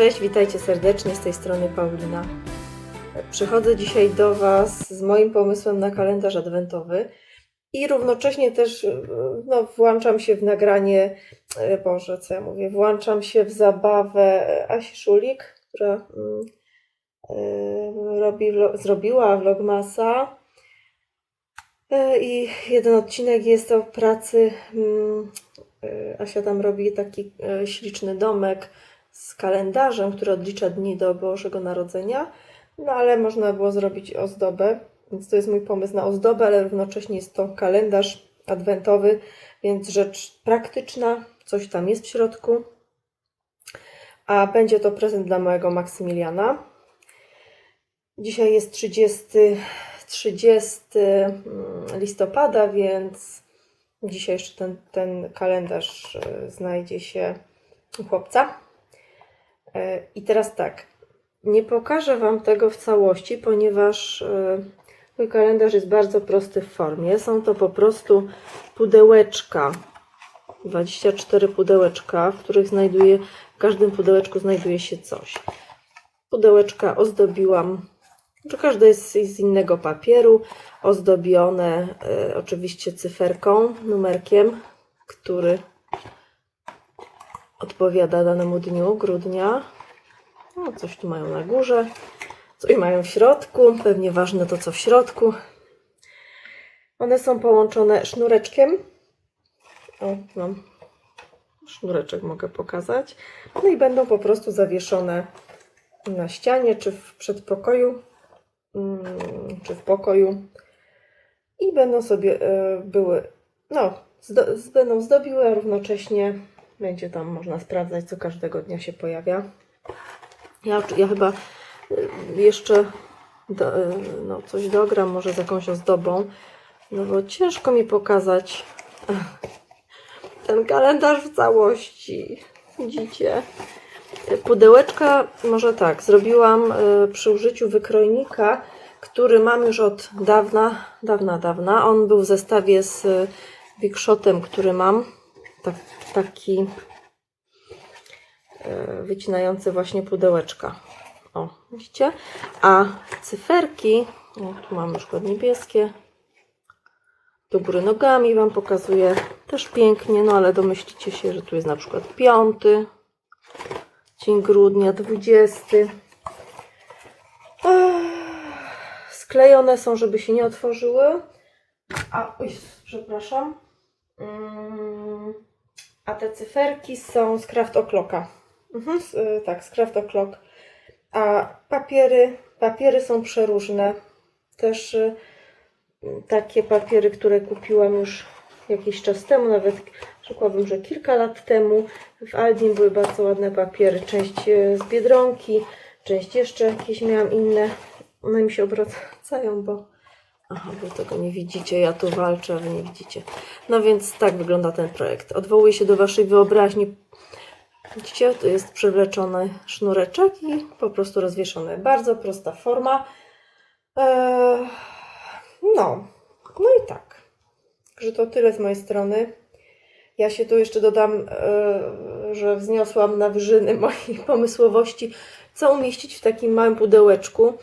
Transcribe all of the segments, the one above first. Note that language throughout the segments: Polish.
Cześć, witajcie serdecznie z tej strony Paulina. Przychodzę dzisiaj do Was z moim pomysłem na kalendarz adwentowy i równocześnie też e, no, włączam się w nagranie, e, Boże, co ja mówię, włączam się w zabawę Asi Szulik, która mm, e, robi, zrobiła vlogmasa. E, I jeden odcinek jest o pracy. mm, e, Asia tam robi taki e, śliczny domek z kalendarzem, który odlicza dni do Bożego Narodzenia. No ale można było zrobić ozdobę, więc to jest mój pomysł na ozdobę, ale równocześnie jest to kalendarz adwentowy, więc rzecz praktyczna, coś tam jest w środku. A będzie to prezent dla mojego Maksymiliana. Dzisiaj jest 30, 30 mm, listopada, więc dzisiaj jeszcze ten, ten kalendarz e, znajdzie się u chłopca. E, I teraz tak, nie pokażę Wam tego w całości, ponieważ e, mój kalendarz jest bardzo prosty w formie. Są to po prostu pudełeczka, 24 pudełeczka, w których znajduje, w każdym pudełeczku znajduje się coś. Pudełeczka ozdobiłam, że każde jest z innego papieru, ozdobione e, oczywiście cyferką, numerkiem, który odpowiada danemu dniu grudnia. No, coś tu mają na górze, coś mają w środku. Pewnie ważne to, co w środku. One są połączone sznureczkiem. O, mam sznureczek, mogę pokazać. No i będą po prostu zawieszone na ścianie, czy w przedpokoju, mm, czy w pokoju. I będą sobie e, były, no, zdo, będą zdobiły, a równocześnie będzie tam można sprawdzać, co każdego dnia się pojawia. Ja, ja chyba y, jeszcze do, y, no, coś dogram, może z jakąś ozdobą, no bo ciężko mi pokazać ten kalendarz w całości. Widzicie? Pudełeczka, może tak, zrobiłam y, przy użyciu wykrojnika, który mam już od dawna, dawna, dawna. On był w zestawie z Big Shotem, który mam. Tak, taki e, wycinający właśnie pudełeczka. O, widzicie? A cyferki, o, tu mam przykład niebieskie, do góry nogami Wam pokazuję, też pięknie, no ale domyślicie się, że tu jest na przykład piąty, dzień grudnia, 20. Ech, Sklejone są, żeby się nie otworzyły. A, oj, przepraszam. Mm, A te cyferki są z Craft O'Clocka. Mhm, z, y, tak, z Craft O'Clock. A papiery, papiery są przeróżne. Też y, takie papiery, które kupiłam już jakiś czas temu, nawet rzekłabym, że kilka lat temu. W Aldim były bardzo ładne papiery. Część y, z Biedronki, część jeszcze jakieś miałam inne. One mi się obracają, bo Aha, wy tego nie widzicie, ja tu walczę, a wy nie widzicie. No więc tak wygląda ten projekt. Odwołuję się do waszej wyobraźni. Widzicie, tu jest przewleczony sznureczek i po prostu rozwieszony. Bardzo prosta forma. Eee, no, no i tak. Także to tyle z mojej strony. Ja się tu jeszcze dodam, eee, że wzniosłam na wyżyny mojej pomysłowości, co umieścić w takim małym pudełeczku.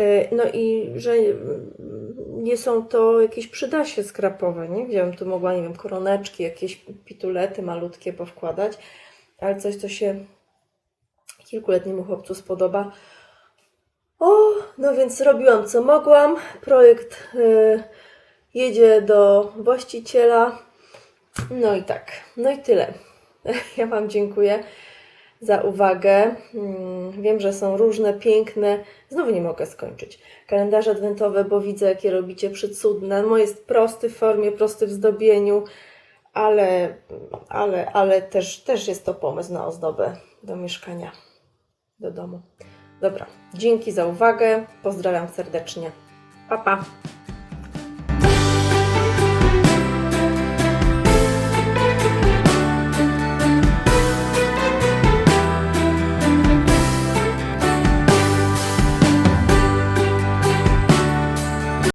E, No i że mm, nie są to jakieś przydasie skrapowe, nie? Gdzie bym tu mogła, nie wiem, koroneczki, jakieś pitulety malutkie powkładać, ale coś, co się kilkuletniemu chłopcu spodoba. O, no więc robiłam co mogłam. Projekt e, jedzie do właściciela. No i tak, no i tyle. Ja Wam dziękuję za uwagę. Mm, Wiem, że są różne, piękne. Znowu nie mogę skończyć. Kalendarze adwentowe, bo widzę, jakie robicie przecudne. Mój jest prosty w formie, prosty w zdobieniu, ale, ale, ale też, też jest to pomysł na ozdobę do mieszkania, do domu. Dobra, dzięki za uwagę. Pozdrawiam serdecznie. Pa, pa.